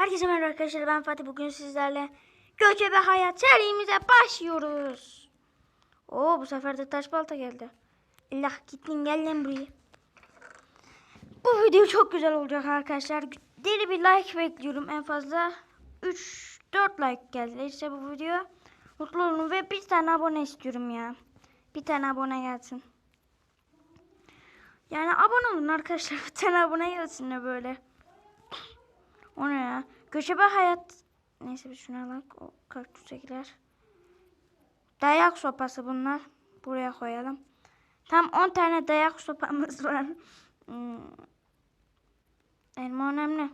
Herkese merhaba arkadaşlar ben Fatih bugün sizlerle Göçebe Hayat serimize başlıyoruz. Oo bu sefer de taş balta geldi. İllah gittin gel lan buraya. Bu video çok güzel olacak arkadaşlar. Deli bir like bekliyorum en fazla 3-4 like gelirse bu video mutlu olun ve bir tane abone istiyorum ya. Bir tane abone gelsin. Yani abone olun arkadaşlar bir tane abone gelsin de böyle. O ne ya? Göçebe hayat. Neyse bir şuna bak. O kaktüse girer. Dayak sopası bunlar. Buraya koyalım. Tam 10 tane dayak sopamız var. Hmm. Elma önemli.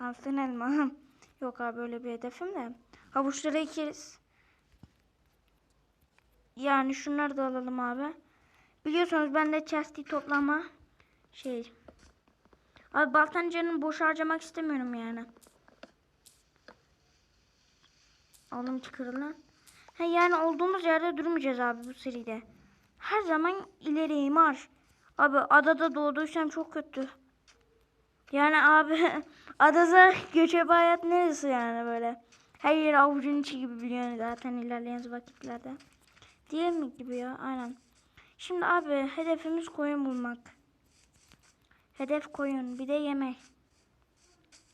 Altın elma. Yok abi böyle bir hedefim de. Havuçları ekeriz. Yani şunları da alalım abi. Biliyorsunuz ben de chest'i toplama şey Abi baltancanın boş harcamak istemiyorum yani. Oğlum çıkarılan. Ha yani olduğumuz yerde durmayacağız abi bu seride. Her zaman ileriye marş. Abi adada doğduysam çok kötü. Yani abi adada göçebe hayat neresi yani böyle. Her yer avucun içi gibi biliyorsun zaten ilerleyen vakitlerde. Değil mi gibi ya aynen. Şimdi abi hedefimiz koyun bulmak. Hedef koyun. Bir de yemek.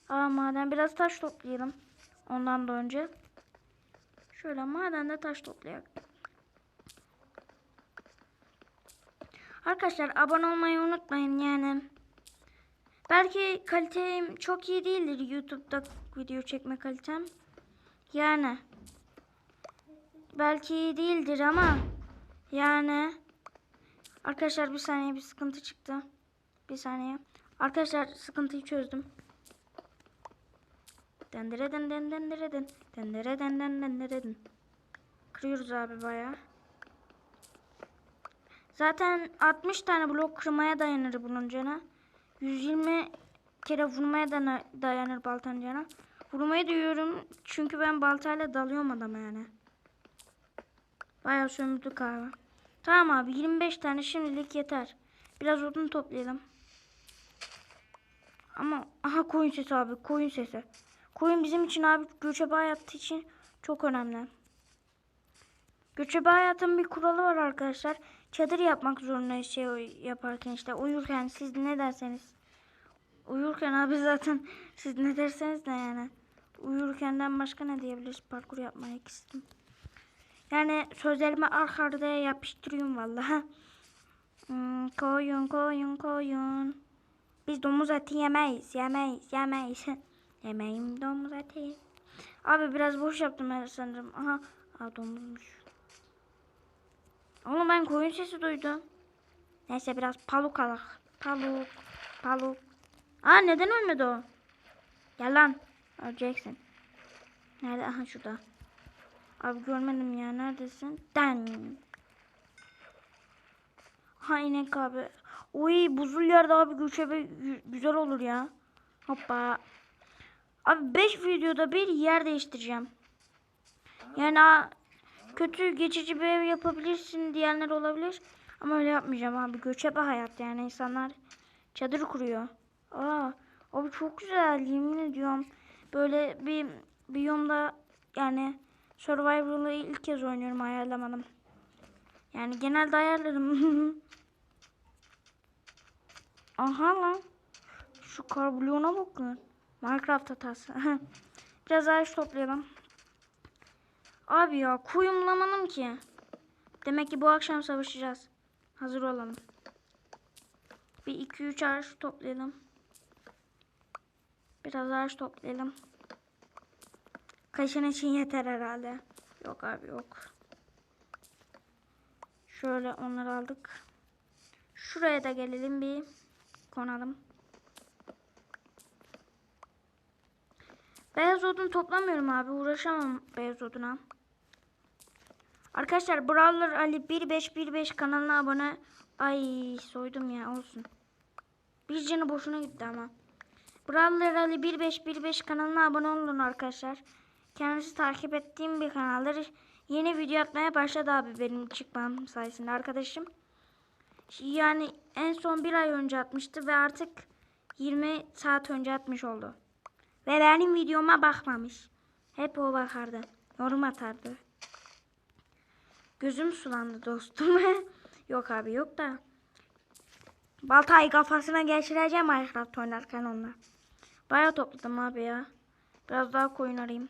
Aa maden biraz taş toplayalım. Ondan da önce. Şöyle madende taş toplayalım. Arkadaşlar abone olmayı unutmayın yani. Belki kalitem çok iyi değildir YouTube'da video çekme kalitem. Yani. Belki iyi değildir ama yani arkadaşlar bir saniye bir sıkıntı çıktı. Bir saniye. Arkadaşlar sıkıntıyı çözdüm. Dendere den den den. Den den dendere den. Kırıyoruz abi bayağı. Zaten 60 tane blok kırmaya dayanır bunun canı. 120 kere vurmaya da dayanır baltanın canı. Vurmayı diyorum çünkü ben baltayla dalıyorum adama yani. Bayağı sömürdük abi. Tamam abi 25 tane şimdilik yeter. Biraz odun toplayalım. Ama aha koyun sesi abi koyun sesi. Koyun bizim için abi göçebe hayatı için çok önemli. Göçebe hayatın bir kuralı var arkadaşlar. Çadır yapmak zorundayız şey yaparken işte uyurken siz ne derseniz. Uyurken abi zaten siz ne derseniz de yani. Uyurkenden başka ne diyebiliriz parkur yapmaya istedim. Yani sözlerimi arka arkaya yapıştırıyorum vallahi. Hmm, koyun koyun koyun. Biz domuz eti yemeyiz, yemeyiz, yemeyiz. Yemeyim domuz eti. Abi biraz boş yaptım ben sanırım. Aha, Aa, domuzmuş. Oğlum ben koyun sesi duydum. Neyse biraz paluk alak. Paluk, paluk. Aa neden ölmedi o? Gel lan. Öleceksin. Nerede? Aha şurada. Abi görmedim ya. Neredesin? Den. Ha inek abi. Uy buzul yerde abi göçebe güzel olur ya. Hoppa. Abi 5 videoda bir yer değiştireceğim. Yani kötü geçici bir ev yapabilirsin diyenler olabilir. Ama öyle yapmayacağım abi. Göçebe hayat yani insanlar çadır kuruyor. Aa, abi çok güzel yemin ediyorum. Böyle bir biyomda yani Survival'ı ilk kez oynuyorum ayarlamadım. Yani genelde ayarlarım. Aha lan. Şu karbulona bakın. Minecraft hatası. Biraz ağaç toplayalım. Abi ya kuyumlamadım ki. Demek ki bu akşam savaşacağız. Hazır olalım. Bir iki üç ağaç toplayalım. Biraz ağaç toplayalım. Kaşın için yeter herhalde. Yok abi yok. Şöyle onları aldık. Şuraya da gelelim bir konalım. Beyaz odun toplamıyorum abi. Uğraşamam beyaz oduna. Arkadaşlar Brawler Ali 1515 kanalına abone. Ay soydum ya olsun. Bir canı boşuna gitti ama. Brawler Ali 1515 kanalına abone olun arkadaşlar. Kendisi takip ettiğim bir kanaldır. Yeni video atmaya başladı abi benim çıkmam sayesinde arkadaşım. Yani en son bir ay önce atmıştı ve artık 20 saat önce atmış oldu. Ve benim videoma bakmamış. Hep o bakardı. Yorum atardı. Gözüm sulandı dostum. yok abi yok da. Baltayı kafasına geçireceğim Minecraft oynarken onunla. Bayağı topladım abi ya. Biraz daha koyun arayayım.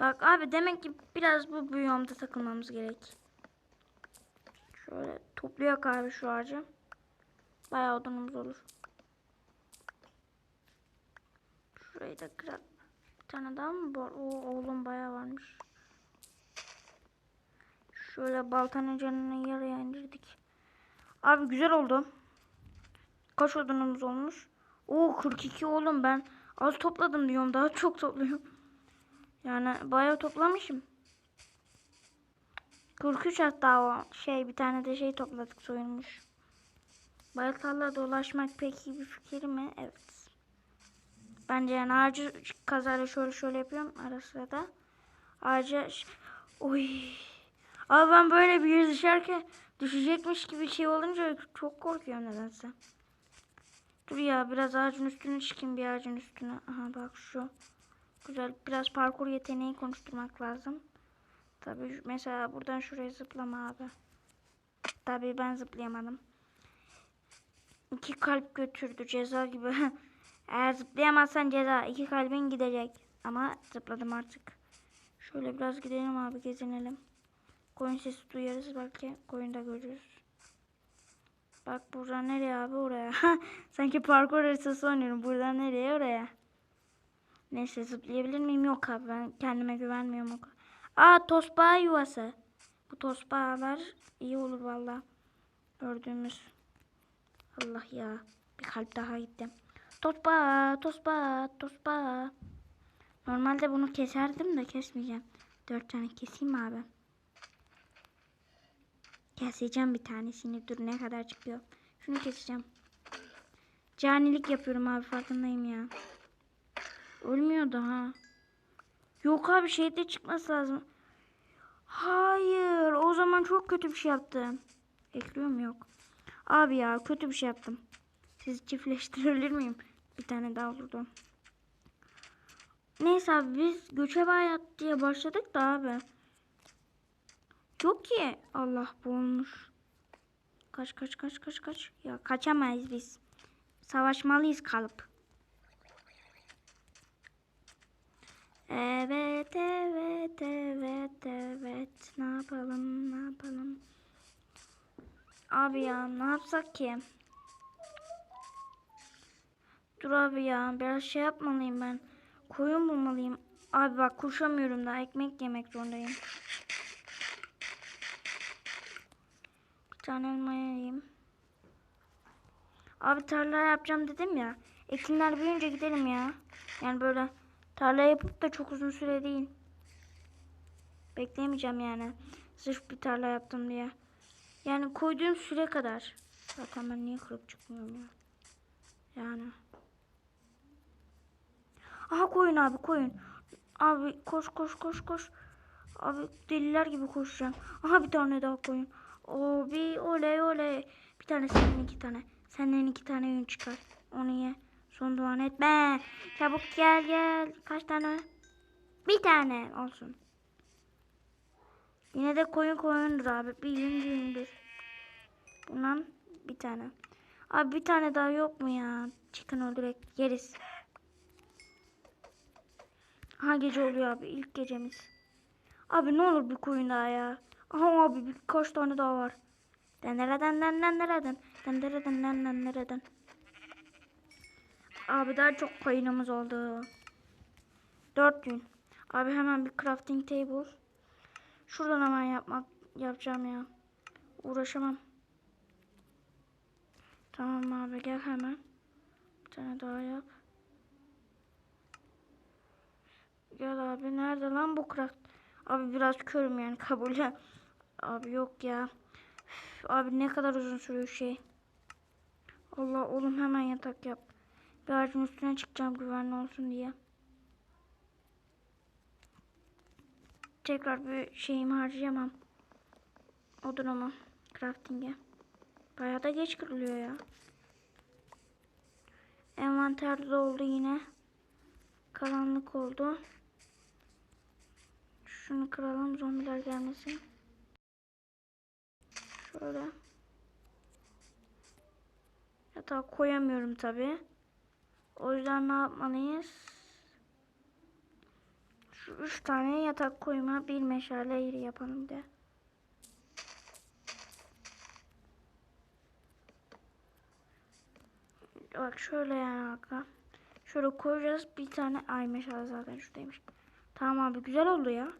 Bak abi demek ki biraz bu biyomda takılmamız gerek. Şöyle topluyak abi şu ağacı. Bayağı odunumuz olur. Şurayı da kırak. Bir tane daha mı var? Oo, oğlum bayağı varmış. Şöyle baltanın canını yarıya indirdik. Abi güzel oldu. Kaç odunumuz olmuş? Oo 42 oğlum ben az topladım diyorum daha çok topluyorum. Yani bayağı toplamışım. 43 hatta o şey bir tane de şey topladık soyulmuş. Baltalarla dolaşmak pek iyi bir fikir mi? Evet. Bence yani ağacı kazara şöyle şöyle yapıyorum ara sırada. Ağaca oy. Abi ben böyle bir yüz düşerken düşecekmiş gibi şey olunca çok korkuyorum nedense. Dur ya biraz ağacın üstüne çıkayım bir ağacın üstüne. Aha bak şu. Güzel biraz parkur yeteneği konuşturmak lazım. Tabii şu- mesela buradan şuraya zıplama abi. Tabii ben zıplayamadım. İki kalp götürdü ceza gibi. Eğer zıplayamazsan ceza iki kalbin gidecek. Ama zıpladım artık. Şöyle biraz gidelim abi gezinelim. Koyun sesi duyarız belki koyun da görürüz. Bak buradan nereye abi oraya. Sanki parkur haritası oynuyorum. Buradan nereye oraya. Neyse zıplayabilir miyim? Yok abi ben kendime güvenmiyorum o kadar. Aa tosbağa yuvası. Bu tosbağalar iyi olur valla. Gördüğümüz. Allah ya. Bir kalp daha gitti. Tosbağa, tosbağa, tosbağa. Normalde bunu keserdim de kesmeyeceğim. Dört tane keseyim abi. Keseceğim bir tanesini. Dur ne kadar çıkıyor. Şunu keseceğim. Canilik yapıyorum abi farkındayım ya. Ölmüyordu ha. Yok abi şeyde çıkması lazım. Hayır. O zaman çok kötü bir şey yaptım. Ekliyorum yok. Abi ya kötü bir şey yaptım. Sizi çiftleştirebilir miyim? Bir tane daha olurdu. Neyse abi biz göçebe hayat diye başladık da abi. Yok ki. Allah bu olmuş. Kaç kaç kaç kaç kaç. Ya kaçamayız biz. Savaşmalıyız kalıp. Evet evet evet evet. Ne yapalım ne yapalım. Abi ya ne yapsak ki? Dur abi ya biraz şey yapmalıyım ben. Koyun bulmalıyım. Abi bak koşamıyorum da ekmek yemek zorundayım. Bir tane elma yiyeyim. Abi tarla yapacağım dedim ya. Ekinler büyüyünce gidelim ya. Yani böyle tarla yapıp da çok uzun süre değil. Bekleyemeyeceğim yani. Sırf bir tarla yaptım diye. Yani koyduğum süre kadar. Zaten ben niye kırıp çıkmıyorum ya. Yani. Aha koyun abi koyun. Abi koş koş koş koş. Abi deliler gibi koşacağım. Aha bir tane daha koyun. O bir oley oley. Bir tane senin iki tane. Senden iki tane yün çıkar. Onu ye. Son duan etme. Çabuk gel gel. Kaç tane? Bir tane olsun. Yine de koyun koyundur abi. Bir yün yündür. Bundan bir tane. Abi bir tane daha yok mu ya? Chicken öldürek yeriz. Ha gece oluyor abi. ilk gecemiz. Abi ne olur bir koyun daha ya. Aha abi birkaç tane daha var. Dendereden dendereden dendereden dendereden. Abi daha çok koyunumuz oldu. Dört gün. Abi hemen bir crafting table. Şuradan hemen yapmak yapacağım ya. Uğraşamam. Tamam abi gel hemen. Bir tane daha yap. Gel abi nerede lan bu craft? Abi biraz körüm yani kabul. Abi yok ya. Üf, abi ne kadar uzun sürüyor şey. Allah oğlum hemen yatak yap. Bir ağacın üstüne çıkacağım güvenli olsun diye. Tekrar bir şeyimi harcayamam. Odunumu crafting'e. Bayağı da geç kırılıyor ya. Envanter doldu yine. Karanlık oldu. Şunu kıralım zombiler gelmesin. Şöyle. Yatağa koyamıyorum tabi. O yüzden ne yapmalıyız? Şu üç tane yatak koyma bir meşale yeri yapalım de. Bak şöyle yani arka. Şöyle koyacağız bir tane ay meşale zaten şuradaymış. Tamam abi güzel oldu ya.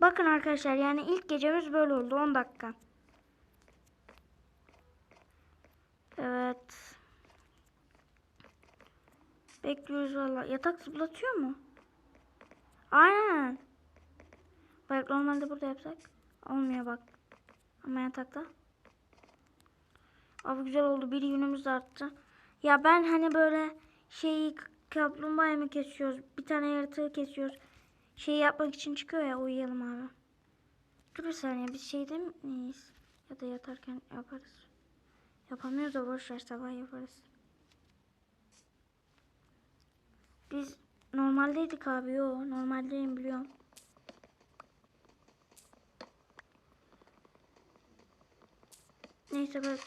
Bakın arkadaşlar yani ilk gecemiz böyle oldu 10 dakika. Evet. Bekliyoruz valla. Yatak zıplatıyor mu? Aynen. Bak normalde burada yapsak. Olmuyor bak. Ama yatakta. Abi güzel oldu. Bir yünümüz arttı. Ya ben hani böyle şeyi kaplumbağayı mı kesiyoruz? Bir tane yaratığı kesiyoruz. Şey yapmak için çıkıyor ya uyuyalım abi. Dur bir saniye biz şeyde miyiz? Ya da yatarken yaparız. Yapamıyoruz da boş ver sabah yaparız. Biz normaldeydik abi yo normaldeyim biliyorum. Neyse bak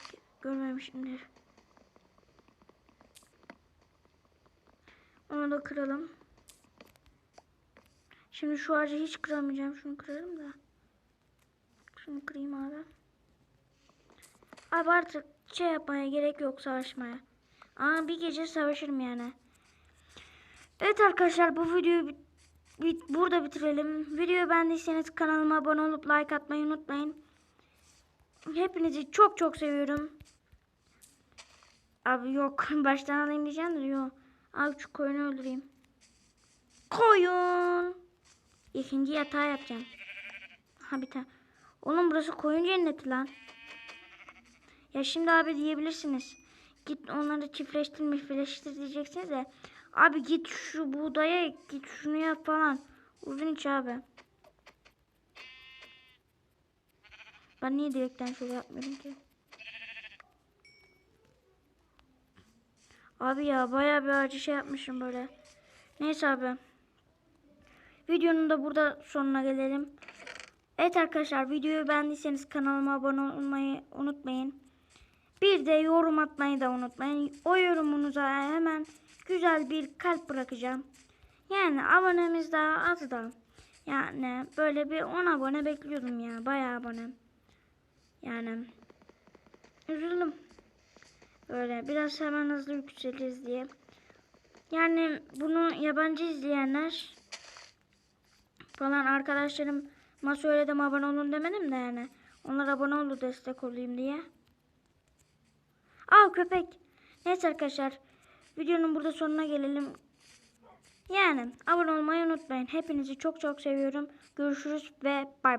görmemişimdir. Onu da kıralım. Şimdi şu ağacı hiç kıramayacağım. Şunu kırarım da. Şunu kırayım abi. Abi artık şey yapmaya gerek yok savaşmaya. Ama bir gece savaşırım yani. Evet arkadaşlar bu videoyu bit- bit- burada bitirelim. Videoyu beğendiyseniz kanalıma abone olup like atmayı unutmayın. Hepinizi çok çok seviyorum. Abi yok baştan alayım diyeceğim de. Abi şu koyunu öldüreyim. Koyun. İkinci yatağı yapacağım. Ha bir tane. Oğlum burası koyun cenneti lan. Ya şimdi abi diyebilirsiniz. Git onları çiftleştir mifleştir diyeceksiniz de. Abi git şu buğdaya git şunu yap falan. Uzun iç abi. Ben niye direkten şöyle yapmıyorum ki? Abi ya bayağı bir acı şey yapmışım böyle. Neyse abi. Videonun da burada sonuna gelelim. Evet arkadaşlar videoyu beğendiyseniz kanalıma abone olmayı unutmayın. Bir de yorum atmayı da unutmayın. O yorumunuza hemen güzel bir kalp bırakacağım. Yani abonemiz daha az da. Yani böyle bir 10 abone bekliyordum ya. Bayağı abone. Yani üzüldüm. Böyle biraz hemen hızlı yükseliriz diye. Yani bunu yabancı izleyenler falan arkadaşlarım ma söyledim abone olun demedim de yani. Onlar abone oldu destek olayım diye. Aa köpek. Neyse arkadaşlar. Videonun burada sonuna gelelim. Yani abone olmayı unutmayın. Hepinizi çok çok seviyorum. Görüşürüz ve bay bay.